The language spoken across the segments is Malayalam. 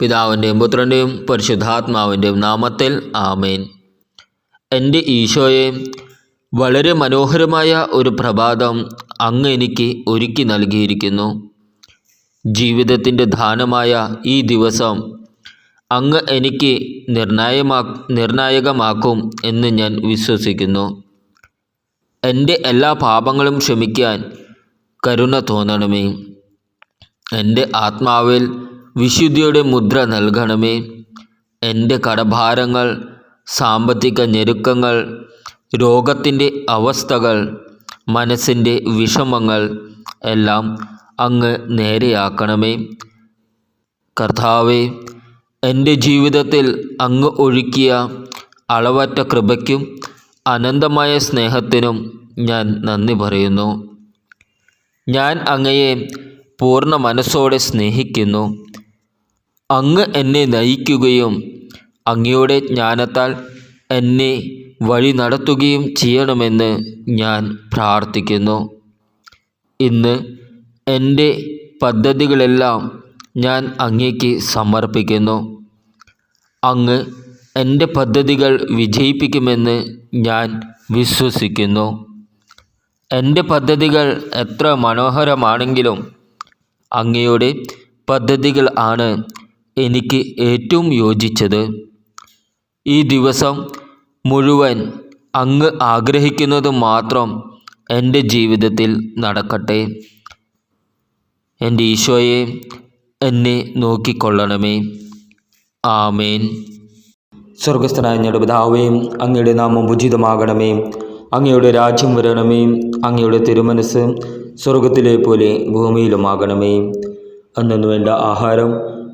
പിതാവിന്റെയും പുത്രന്റെയും പരിശുദ്ധാത്മാവിന്റെയും നാമത്തിൽ ആമേൻ. എന്റെ ഈശോയെ വളരെ മനോഹരമായ ഒരു പ്രഭാതം അങ്ങ് എനിക്ക് ഒരുക്കി നൽകിയിരിക്കുന്നു. ജീവിതത്തിന്റെ ദാനമായ ഈ ദിവസം അങ്ങ് എനിക്ക് നിർണായമാ നിർണായകമാക്കും എന്ന് ഞാൻ വിശ്വസിക്കുന്നു. എന്റെ എല്ലാ പാപങ്ങളും ക്ഷമിക്കാൻ കരുണ തോന്നണമേ. എന്റെ ആത്മാവിൽ വിശുദ്ധിയുടെ മുദ്ര നൽകണമേ. എന്റെ കടഭാരങ്ങൾ സാമ്പത്തിക ഞെരുക്കങ്ങൾ രോഗത്തിന്റെ അവസ്ഥകൾ മനസ്സിന്റെ വിഷമങ്ങൾ എല്ലാം അങ്ങ് നേരെയാക്കണമേ. കർത്താവെ എന്റെ ജീവിതത്തിൽ അങ്ങ് ഒഴുക്കിയ അളവറ്റ കൃപയ്ക്കും അനന്തമായ സ്നേഹത്തിനും ഞാൻ നന്ദി പറയുന്നു. ഞാൻ അങ്ങയെ പൂർണ മനസ്സോടെ സ്നേഹിക്കുന്നു. അങ്ങ് എന്നെ നയിക്കുകയും അങ്ങയുടെ ജ്ഞാനത്താൽ എന്നെ വഴി നടത്തുകയും ചെയ്യണമെന്ന് ഞാൻ പ്രാർത്ഥിക്കുന്നു. ഇന്ന് എന്റെ പദ്ധതികളെല്ലാം ഞാൻ അങ്ങേക്ക് സമർപ്പിക്കുന്നു. അങ്ങ് എന്റെ പദ്ധതികൾ വിജയിപ്പിക്കുമെന്ന് ഞാൻ വിശ്വസിക്കുന്നു. എന്റെ പദ്ധതികൾ എത്ര മനോഹരമാണെങ്കിലും അങ്ങയുടെ പദ്ധതികൾ ആണ് എനിക്ക് ഏറ്റവും യോജിച്ചത് ഈ ദിവസം മുഴുവൻ അങ്ങ് ആഗ്രഹിക്കുന്നത് മാത്രം എന്റെ ജീവിതത്തിൽ നടക്കട്ടെ. എന്റെ ഈശോയെ എന്നെ നോക്കിക്കൊള്ളണമേ. ആമേൻ. സ്വർഗസ്ഥനായ ഞങ്ങളുടെ പിതാവേയും അങ്ങയുടെ നാമം ഉചിതമാകണമേ. അങ്ങയുടെ രാജ്യം വരണമേ. അങ്ങയുടെ തിരുമനസ് സ്വർഗത്തിലെ പോലെ ഭൂമിയിലുമാകണമേ. അന്നു വേണ്ട ആഹാരം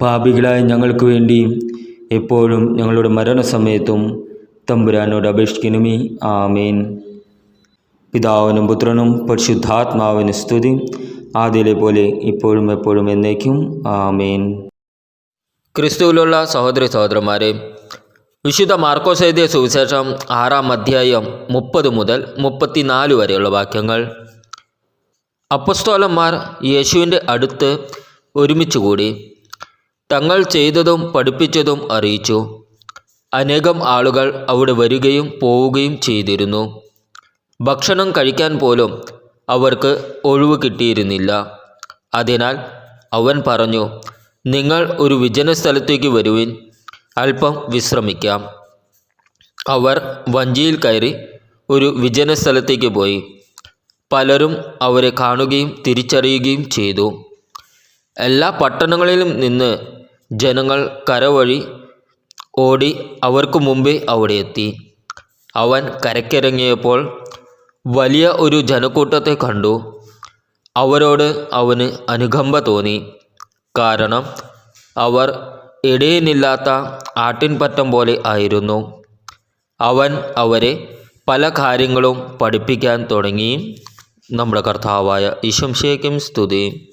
പാപികളായ ഞങ്ങൾക്ക് വേണ്ടി എപ്പോഴും ഞങ്ങളുടെ മരണസമയത്തും തമ്പുരാനോട് അപേക്ഷിക്കണമേ. ആമേൻ. പിതാവിനും പുത്രനും പരിശുദ്ധാത്മാവിന് സ്തുതി. ആദ്യയിലെ പോലെ ഇപ്പോഴും എപ്പോഴും എന്നേക്കും. ആമേൻ. ക്രിസ്തുവിലുള്ള സഹോദരി സഹോദരന്മാരെ വിശുദ്ധ മാർക്കോസ് എഴുതിയ സുവിശേഷം ആറാം അധ്യായം മുപ്പത് മുതൽ മുപ്പത്തിനാല് വരെയുള്ള വാക്യങ്ങൾ. അപ്പസ്തോലന്മാർ യേശുവിന്റെ അടുത്ത് ഒരുമിച്ച് കൂടി തങ്ങൾ ചെയ്തതും പഠിപ്പിച്ചതും അറിയിച്ചു. അനേകം ആളുകൾ അവിടെ വരികയും പോവുകയും ചെയ്തിരുന്നു. ഭക്ഷണം കഴിക്കാൻ പോലും അവർക്ക് ഒഴിവ് കിട്ടിയിരുന്നില്ല. അതിനാൽ അവൻ പറഞ്ഞു നിങ്ങൾ ഒരു വിജന സ്ഥലത്തേക്ക് വരുവിൻ. അല്പം വിശ്രമിക്കാം. അവർ വഞ്ചിയിൽ കയറി ഒരു വിജന സ്ഥലത്തേക്ക് പോയി. പലരും അവരെ കാണുകയും തിരിച്ചറിയുകയും ചെയ്തു. എല്ലാ പട്ടണങ്ങളിലും നിന്ന് ജനങ്ങൾ കരവഴി ഓടി അവർക്കു മുമ്പേ അവിടെ എത്തി. അവൻ കരക്കിറങ്ങിയപ്പോൾ വലിയ ഒരു ജനക്കൂട്ടത്തെ കണ്ടു. അവരോട് അവന് അനുകമ്പ തോന്നി. കാരണം അവർ ഇടയിനില്ലാത്ത ആട്ടിൻപറ്റം പോലെ ആയിരുന്നു. അവൻ അവരെ പല കാര്യങ്ങളും പഠിപ്പിക്കാൻ തുടങ്ങി. നമ്മുടെ കർത്താവായ ഈശംശേക്കും സ്തുതി